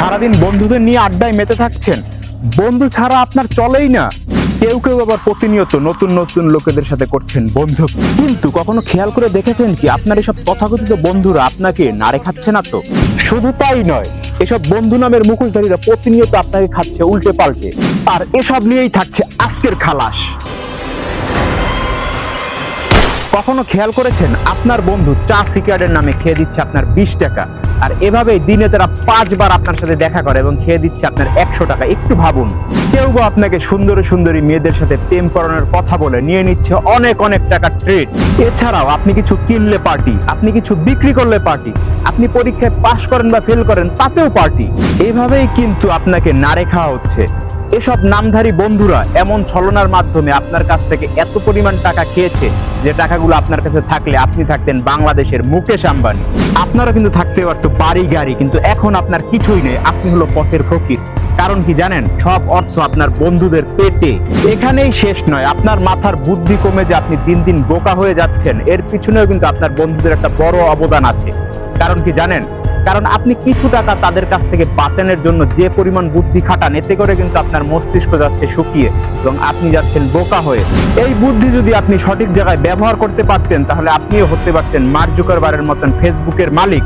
সারাদিন বন্ধুদের নিয়ে আড্ডায় মেতে থাকছেন। বন্ধু ছাড়া আপনার চলেই না। কেউ কেউ আবার প্রতিনিয়ত নতুন নতুন লোকেদের সাথে করছেন বন্ধু। কিন্তু কখনো খেয়াল করে দেখেছেন কি? আপনার এসব তথাকথিত বন্ধুরা আপনাকে নারে খাচ্ছে না তো? শুধু তাই নয়, এসব বন্ধু নামের মুখোশধারীরা প্রতিনিয়ত আপনাকে খাচ্ছে উল্টে পাল্টে। আর এসব নিয়েই থাকছে আজকের খালাস। কখনো খেয়াল করেছেন? আপনার বন্ধু চা সিগারেটের নামে খেয়ে দিচ্ছে আপনার বিশ টাকা। আর এভাবেই দিনে তারা পাঁচবার আপনার সাথে দেখা করে এবং খেয়ে দিচ্ছে আপনার একশো টাকা। একটু ভাবুন। কেউ বা আপনাকে সুন্দরী সুন্দরী মেয়েদের সাথে প্রেম করানোর কথা বলে নিয়ে নিচ্ছে অনেক অনেক টাকা ট্রিট এছাড়াও আপনি কিছু কিনলে পার্টি আপনি কিছু বিক্রি করলে পার্টি আপনি পরীক্ষায় পাশ করেন বা ফেল করেন, তাতেও পার্টি এভাবেই কিন্তু আপনাকে নারে খাওয়া হচ্ছে। এসব নামধারী বন্ধুরা এমন ছলনার মাধ্যমে আপনার কাছ থেকে এত পরিমাণ টাকা খেয়েছে যে টাকাগুলো আপনার কাছে থাকলে আপনি থাকতেন বাংলাদেশের মুকেশ আম্বানি। আপনারা কিন্তু থাকতে পারতো বাড়ি গাড়ি, কিন্তু এখন আপনার কিছুই নেই। আপনি হলো পথের ফকির। কারণ কি জানেন? সব অর্থ আপনার বন্ধুদের পেটে। এখানেই শেষ নয়, আপনার মাথার বুদ্ধি কমে যে আপনি দিন দিন বোকা হয়ে যাচ্ছেন। এর পিছনেও কিন্তু আপনার বন্ধুদের একটা বড় অবদান আছে। কারণ কি জানেন? কারণ আপনি কিছু টাকা তাদের কাছ থেকে বাঁচানোর জন্য যে পরিমাণ বুদ্ধি খাটান, এতে করে কিন্তু আপনার মস্তিষ্ক যাচ্ছে শুকিয়ে এবং আপনি যাচ্ছেন বোকা হয়ে। এই বুদ্ধি যদি আপনি সঠিক জায়গায় ব্যবহার করতে পারতেন, তাহলে আপনিও হতে পারতেন মার্ক জুকারবারের মতন ফেসবুকের মালিক।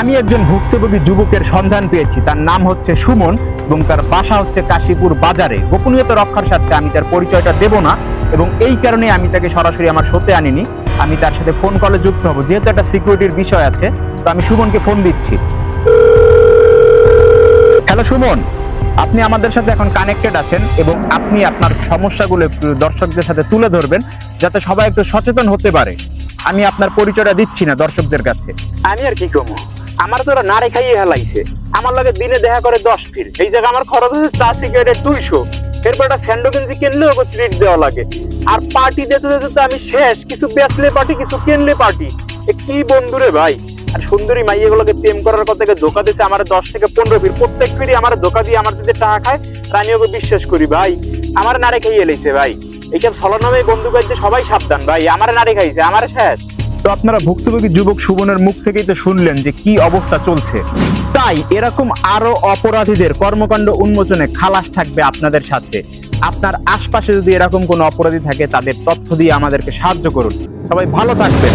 আমি একজন ভুক্তভোগী যুবকের সন্ধান পেয়েছি, তার নাম হচ্ছে সুমন এবং তার বাসা হচ্ছে কাশীপুর বাজারে। গোপনীয়তা রক্ষার সাথে আমি তার পরিচয়টা দেব না এবং এই কারণে আমি তাকে সরাসরি আমার শোতে আনিনি। আমি তার সাথে ফোন কলে যুক্ত হব। যেহেতু একটা সিকিউরিটির বিষয় আছে তো আমি সুমনকে ফোন দিচ্ছি। হ্যালো সুমন। আপনি আমাদের সাথে এখন কানেক্টেড আছেন এবং আপনি আপনার সমস্যাগুলো দর্শকদের সাথে তুলে ধরবেন, যাতে সবাই একটু সচেতন হতে পারে। আমি আপনার পরিচয়টা দিচ্ছি না দর্শকদের কাছে। আমি আর কি কমো আমার তো ওরা নারে খাইয়ে হেলাইছে। আমার লাগে দিনে দেখা করে দশ ফির এই জায়গা আমার খরচ হচ্ছে চা সিগারেটের দুইশো। এরপর একটা স্যান্ডো গেঞ্জি কিনলেও ওকে ট্রিট দেওয়া লাগে। আর পার্টি দিতে দিতে তো আমি শেষ। কিছু বেচলে পার্টি কিছু কিনলে পার্টি কি বন্ধুরে ভাই? আর সুন্দরী মাইয়েগুলোকে প্রেম করার কথা থেকে ধোকা দিতে আমার দশ থেকে পনেরো ফির প্রত্যেক ফিরই আমার ধোকা দিয়ে আমার যদি টাকা খায় আমি ওকে বিশ্বাস করি ভাই। আমার নারে খাইয়ে এলেছে ভাই। এইসব ছলনামে বন্ধু কাজে সবাই সাবধান ভাই। আমার নারে খাইছে, আমার শেষ। তো আপনারা ভুক্তভোগী যুবক সুবনের মুখ থেকেই তো শুনলেন যে কি অবস্থা চলছে। তাই এরকম আরও অপরাধীদের কর্মকাণ্ড উন্মোচনে খালাস থাকবে আপনাদের সাথে। আপনার আশপাশে যদি এরকম কোনো অপরাধী থাকে, তাদের তথ্য দিয়ে আমাদেরকে সাহায্য করুন। সবাই ভালো থাকবেন।